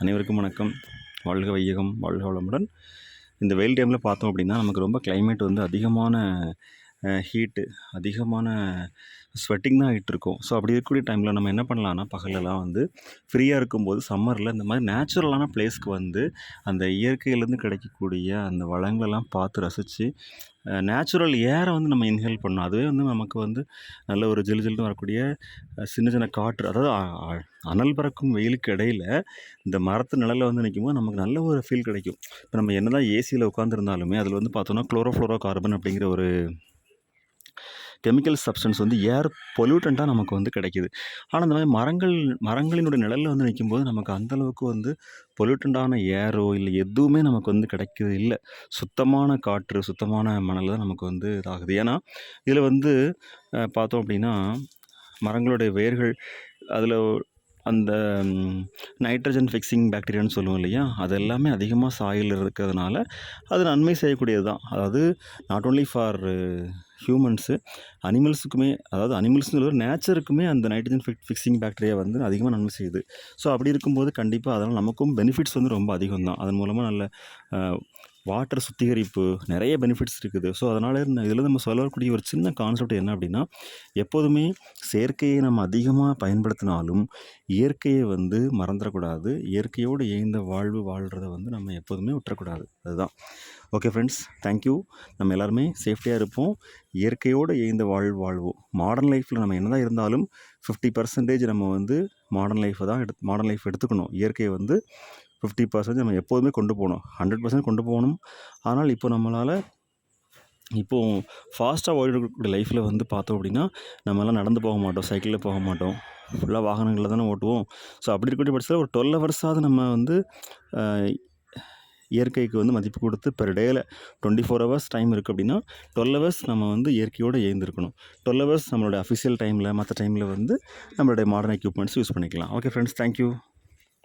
அனைவருக்கும் வணக்கம். வாழ்க வையகம் வாழ்க வளமுடன். இந்த வெயில் டைமில் பார்த்தோம் அப்படின்னா நமக்கு ரொம்ப கிளைமேட் வந்து அதிகமான ஹீட்டு அதிகமான ஸ்வெட்டிங் தான் ஆகிட்டு இருக்கும் ஸோ அப்படி இருக்கக்கூடிய டைமில் நம்ம என்ன பண்ணலாம்னா பகலெல்லாம் வந்து ஃப்ரீயாக இருக்கும்போது சம்மரில் இந்த மாதிரி நேச்சுரலான பிளேஸ்க்கு வந்து அந்த இயற்கையிலேருந்து கிடைக்கக்கூடிய அந்த வளங்களெல்லாம் பார்த்து ரசித்து நேச்சுரல் ஏரை வந்து நம்ம இன்ஹேல் பண்ணோம் அதுவே வந்து நமக்கு வந்து நல்ல ஒரு ஜில் ஜில்னு வரக்கூடிய சின்ன சின்ன காற்று அதாவது அ- அனல் பறக்கும் வெயிலுக்கு இடையில் இந்த மரத்து நிழலில் வந்து நிற்கும்போது நமக்கு நல்ல ஒரு ஃபீல் கிடைக்கும். இப்போ நம்ம என்ன தான் ஏசியில் உட்காந்துருந்தாலுமே அதில் வந்து பார்த்தோன்னா குளோரோஃப்ளோரோ கார்பன் அப்படிங்கிற ஒரு கெமிக்கல் சப்ஸ்டன்ஸ் வந்து ஏர் பொல்யூட்டண்ட்டாக நமக்கு வந்து கிடைக்கிது. ஆனால் இந்த மாதிரி மரங்கள் மரங்களினுடைய நிழலில் வந்து நிற்கும்போது நமக்கு அந்தளவுக்கு வந்து பொல்யூட்டண்டான ஏரோ இல்லை எதுவுமே நமக்கு வந்து கிடைக்கிறது இல்லை. சுத்தமான காற்று சுத்தமான மணல் தான் நமக்கு வந்து இதாகுது. ஏன்னா இதில் வந்து பார்த்தோம் அப்படின்னா மரங்களுடைய வேர்கள் அதில் அந்த நைட்ரஜன் ஃபிக்ஸிங் பேக்டீரியான்னு சொல்லுவோம் இல்லையா? அது எல்லாமே அதிகமாக சாயில் இருக்கிறதுனால அது நன்மை செய்யக்கூடியது தான். அதாவது நாட் ஓன்லி ஃபார் ஹியூமன்ஸு அனிமல்ஸுக்குமே அதாவது அனிமல்ஸுங்கிற நேச்சருக்குமே அந்த நைட்ரஜன் ஃபிக் ஃபிக்ஸிங் பேக்டீரியா வந்து அதிகமாக நன்மை செய்யுது. ஸோ அப்படி இருக்கும்போது கண்டிப்பாக அதனால் நமக்கும் பெனிஃபிட்ஸ் வந்து ரொம்ப அதிகம் தான். அதன் மூலமாக நல்ல வாட்டர் சுத்திகரிப்பு நிறைய பெனிஃபிட்ஸ் இருக்குது. ஸோ அதனால் இதில் நம்ம சொல்லக்கூடிய ஒரு சின்ன கான்செப்ட் என்ன அப்படின்னா எப்போதுமே செயற்கையை நம்ம அதிகமாக பயன்படுத்தினாலும் இயற்கையை வந்து மறந்துடக்கூடாது. இயற்கையோடு இயைந்த வாழ்வு வாழ்கிறத வந்து நம்ம எப்போதுமே விட்டுறக்கூடாது. அதுதான். ஓகே ஃப்ரெண்ட்ஸ் தேங்க்யூ நம்ம எல்லாருமே சேஃப்டியாக இருப்போம். இயற்கையோடு இயைந்த வாழ்வு வாழ்வோம். மாடர்ன் லைஃப்பில் நம்ம என்ன தான் இருந்தாலும் ஃபிஃப்டி பர்சன்டேஜ் நம்ம வந்து மாடர்ன் லைஃப்பை தான் எடுத்து மாடர்ன் லைஃப் எடுத்துக்கணும். இயற்கையை வந்து ஃபிஃப்டி பர்சன்டேஜ் நம்ம எப்போதுமே கொண்டு போகணும். ஹண்ட்ரட் பர்சன்ட் கொண்டு போகணும். ஆனால் இப்போ நம்மளால் இப்போ ஃபாஸ்ட்டாக ஓடிக்கூடிய லைஃப்பில் வந்து பார்த்தோம் அப்படின்னா நம்மளாம் நடந்து போக மாட்டோம் சைக்கிளில் போக மாட்டோம். ஃபுல்லாக வாகனங்களில் தானே ஓட்டுவோம். ஸோ அப்படி இருக்கக்கூடிய பட்சத்தில் ஒரு டுவெல் ஹவர்ஸாவது நம்ம வந்து இயற்கைக்கு வந்து மதிப்பு கொடுத்து பெர் டேயில் டுவெண்ட்டி ஃபோர் ஹவர்ஸ் டைம் இருக்குது அப்படின்னா டுவெல் ஹவர்ஸ் நம்ம வந்து இயற்கையோடு ஏந்திருக்கணும் டுவெல் ஹவர்ஸ் நம்மளோட அஃபிஷியல் டைமில் மற்ற டைமில் வந்து நம்மளுடைய மாடர்ன் எக்யூப்மெண்ட்ஸ் யூஸ் பண்ணிக்கலாம். Okay friends thank you